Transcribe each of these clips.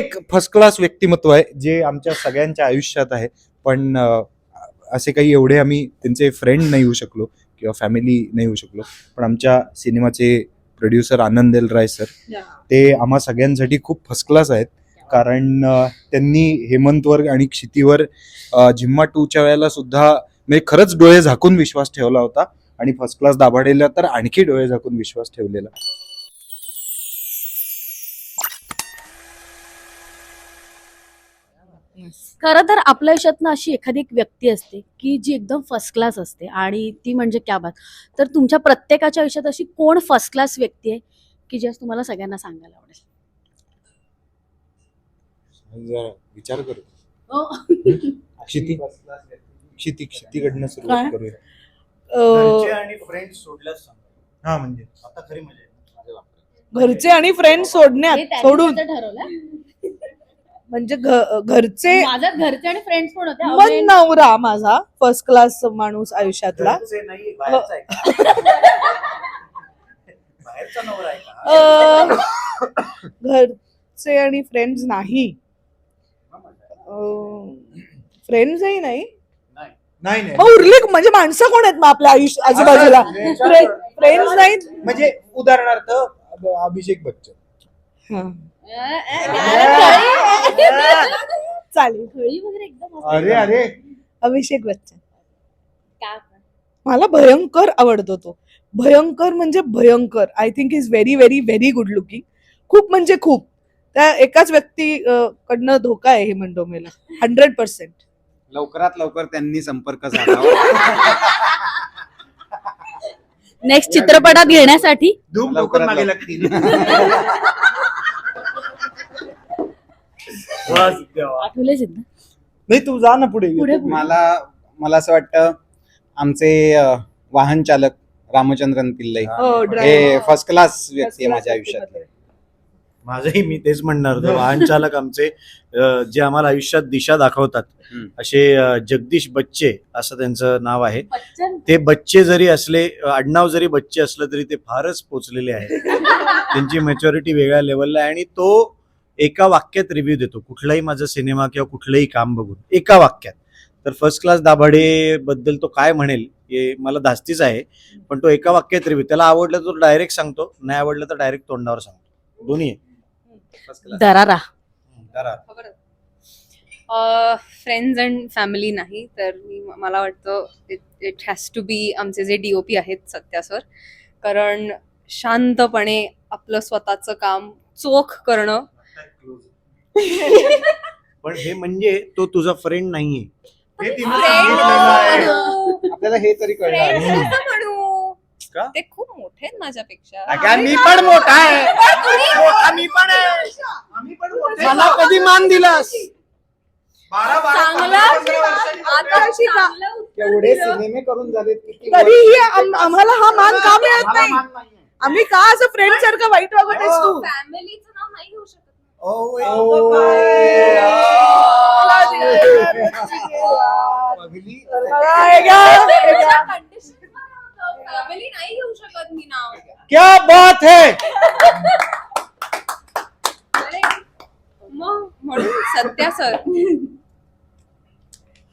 एक first class व्यक्तिमत्व आहे जे आमच्या सगळ्यांच्या आयुष्यात आहे. पण असे काही एवढे आम्ही त्यांचे फ्रेंड नाही होऊ शकलो किंवा फॅमिली नाही होऊ शकलो. पण आमच्या सिनेमाचे producer Anand L Rai sir ते आम्हा सगळ्यांसाठी खूप फर्स्ट क्लास आहेत. कारण त्यांनी हेमंतवर आणि क्षितीवर झिम्मा टूच्या वेळेला सुद्धा म्हणजे खरंच डोळे झाकून विश्वास ठेवला होता. आणि फर्स्ट क्लास दाभाडेला तर आणखी डोळे झाकून विश्वास ठेवलेला. खरं तर आपल्या आयुष्यात ना अशी एखादी एक व्यक्ती असते की जी एकदम फर्स्ट क्लास असते आणि ती म्हणजे क्या बात. तर तुमच्या प्रत्येकाच्या आयुष्यात अशी कोण फर्स्ट क्लास व्यक्ती आहे की जी आज तुम्हाला सगळ्यांना सांगायला आवडेल? जरा विचार करू. हो. क्षिती क्षिती क्षितीकडनं काय? सुरुवात करूया. अं, आणि फ्रेंड सोडल्याच हा म्हणजे. आता खरी मजा आहे. माझ्या बाबतीत. घरचे आणि फ्रेंड सोडण्यात हे त्यांनी सोडून. कसं ठरवलं. म्हणजे घरचे माझ्या घरचे आणि फ्रेंड्स कोण होते? नवरा माझा फर्स्ट क्लास माणूस आयुष्यातला. घरचे नाही बाहेरचा आहे का? बाहेरचा नवरा आहे का? अं, घरचे आणि फ्रेंड्स नाही. हा मजा आहे. फ्रेंड्सही नाही. नाही. नाही नाही. मग उरले म्हणजे माणसं कोण आहेत मग आपल्या आयुष्य आजूबाजूला? फ्रेंड्स नाहीत? म्हणजे उदाहरणार्थ अभिषेक बच्चन. हा. अरे, खळी. चालेल. खळी वगैरे एकदम असते. अरे अरे. अभिषेक बच्चन. काय? मला भयंकर आवडतो तो. भयंकर म्हणजे भयंकर. I think is very very very good looking खूप म्हणजे खूप. त्या एकाच व्यक्ती अं, कडनं धोका आहे हे म्हणतो मला हंड्रेड पर्सेंट लवकरात लवकर त्यांनी संपर्क साधावा नेक्स्ट चित्रपटात घेण्यासाठी? धूम लवकरात लवकर मागे लवकर. लागतील. वा देवा. आठवले सिद्ध. नाही तू जा ना पुढे. पुढे मला मला असं वाटतं आमचे अ, वाहन चालक रामचंद्रन पिल्लई. हो हे. फर्स्ट क्लास व्यक्ती आहे माझ्या आयुष्यात माझंही मी तेच म्हणणार होतो. वाहन चालक आमचे अं, जे आम्हाला आयुष्यात दिशा दाखवतात. हम्म. असे अं, जगदीश बच्चे असं त्यांचं नाव आहे. बच्चन? ते बच्चे जरी असले अं, आडनाव जरी बच्चे असलं तरी ते फारच पोचलेले आहेत. त्यांची मॅच्युरिटी वेगळ्या लेवलला आहे आणि तो एका वाक्यात रिव्ह्यू देतो. कुठलाही माझा सिनेमा किंवा कुठलंही काम बघून. एका वाक्यात. तर फर्स्ट क्लास दाभाडे बद्दल तो काय म्हणेल हे मला धास्तीच आहे पण तो एका वाक्यात रिव्ह्यू त्याला आवडलं तर डायरेक्ट सांगतो नाही आवडलं तर डायरेक्ट तोंडावर सांगतो. दोन्ही आहे. फर्स्ट क्लास दरारा. फ्रेंड्स अँड फॅमिली नाही तर मी मला वाटतं it it has to be आमचे जे डी ओ पी आहेत सत्या सर कारण शांतपणे आपलं स्वतःचं काम चोख करणं पण हे म्हणजे तो तुझा फ्रेंड नाहीये हे तिने Friend सांगितलेलं आहे. म्हणू. आपल्याला हे तरी कळणार Friend कसं म्हणू का? ते खूप मोठे आहेत माझ्यापेक्षा अगं, मी पण मोठा आहे मोठा मी पण आहे मला कधी मान दिलास बारा बारा चांगला पंधरा वर्षांनी आता शिका. चांगलं उत्तर एवढे दिलं. सिनेमे करून झाले किती तरीही? आम- आम्हाला हा मान का मिळत मला नाही मान नाहीये. आम्ही का असं फ्रेंड सारखं वाईट वागत आहेस तू फॅमिलीचं नाव नाही घेऊ शकत पगली. फॅमिली नाही मी नाव क्या बात है? मग म्हणून सत्या सर.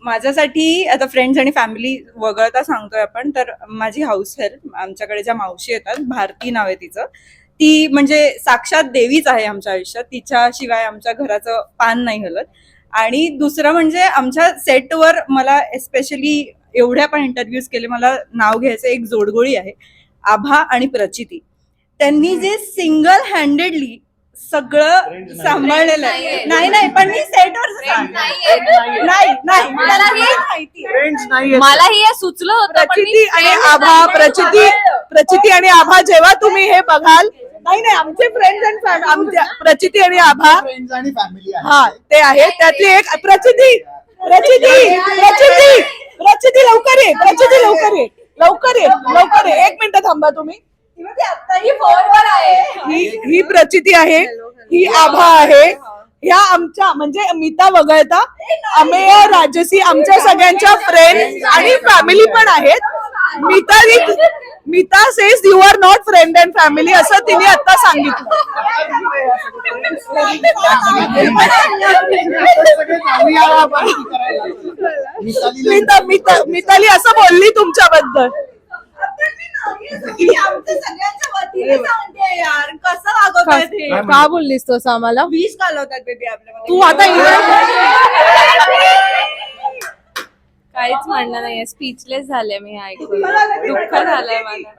माझ्यासाठी आता फ्रेंड्स आणि फॅमिली वगळता सांगतोय आपण तर माझी हाऊस हेल्प आमच्याकडे ज्या मावशी येतात भारती नाव आहे तिचं ती म्हणजे साक्षात देवीच आहे आमच्या आयुष्यात. तिच्याशिवाय आमच्या घराचं पान नाही हलत. आणि दुसरं म्हणजे आमच्या सेटवर मला एस्पेशली एवढ्या पण इंटरव्ह्यूज केले मला नाव घ्यायचं एक जोडगोळी आहे. आभा आणि प्रचिती. त्यांनी जे सिंगल हँडेडली सगळं. सांभाळलेलं आहे. नाही नाही पण मी सेटवर नाहीये. नाही नाही मला मला हे- माहिती. आहे. फ्रेंड्स नाहीये मलाही सुचलं होतं पण मी प्रचिती आणि friends आभा नाही प्रचिती प्रचिती आणि आभा जेव्हा तुम्ही हे बघाल नाही नाही आमचे फ्रेंड्स अँड आमच्या प्रचिती आणि आभा फ्रेंड्स आणि फॅमिली हा ते आहे त्यातली एक प्रचिती प्रचिती प्रचिती प्रचिती लवकर ये प्रचिती लवकर ये. लवकर ये लवकर ये. एक मिनिट थांबा तुम्ही. ही ही प्रचिती आहे ही आभा आहे. ह्या आमच्या म्हणजे मीता वगळता अमेय राजसी आमच्या सगळ्यांच्या फ्रेंड्स आणि फॅमिली पण आहेत. Meeta Mita Meeta says you are not friend and family असं तिने आता सांगितलं. मिताली असं बोलली तुमच्याबद्दल. का बोललीस तू असं आम्हाला? विष घालवतात बेबी आपल्या तू आता म्हणणं नाहीये. स्पीचलेस झाले मी ऐकून. दुःख झालंय मला.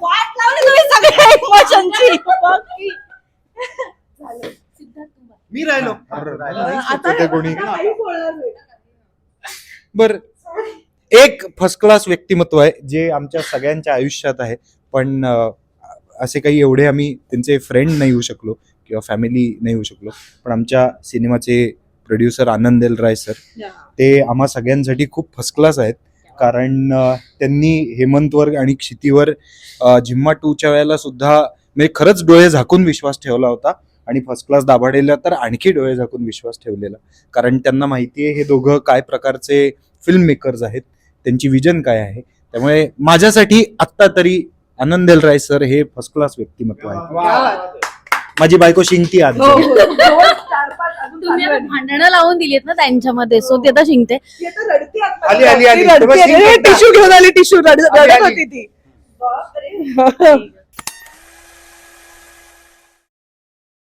वाट लावली तुम्ही सगळ्या इमोशनची मी राहिलो. होते कोणी. बर एक फर्स्ट क्लास व्यक्तिमत्व आहे जे आमच्या सगळ्यांच्या आयुष्यात आहे. पण असे काही एवढे आम्ही त्यांचे फ्रेंड नाही होऊ शकलो किंवा फॅमिली नाही होऊ शकलो. पण आमच्या सिनेमाचे producer Anand L Rai sir ते आम्हा सगळ्यांसाठी खूप फर्स्ट क्लास आहेत. कारण त्यांनी हेमंतवर आणि क्षितीवर झिम्मा टूच्या वेळेला सुद्धा म्हणजे खरंच डोळे झाकून विश्वास ठेवला होता. आणि फर्स्ट क्लास दाभाडेला तर आणखी डोळे झाकून विश्वास ठेवलेला. कारण त्यांना माहिती आहे हे दोघं काय प्रकारचे फिल्म मेकर्स आहेत. त्यांची विजन काय आहे? त्यामुळे माझ्यासाठी आत्ता तरी आनंद एल राय सर हे फर्स्ट क्लास व्यक्तिमत्व आहे. माझी बायको शिंगती आज हो, हो. तुम्ही. भांडणं लावून दिलीत ना त्यांच्यामध्ये सो ते आता शिंकते. आली, आली, आली. टिश्यू घेऊन आली टिश्यू रडत. होती ती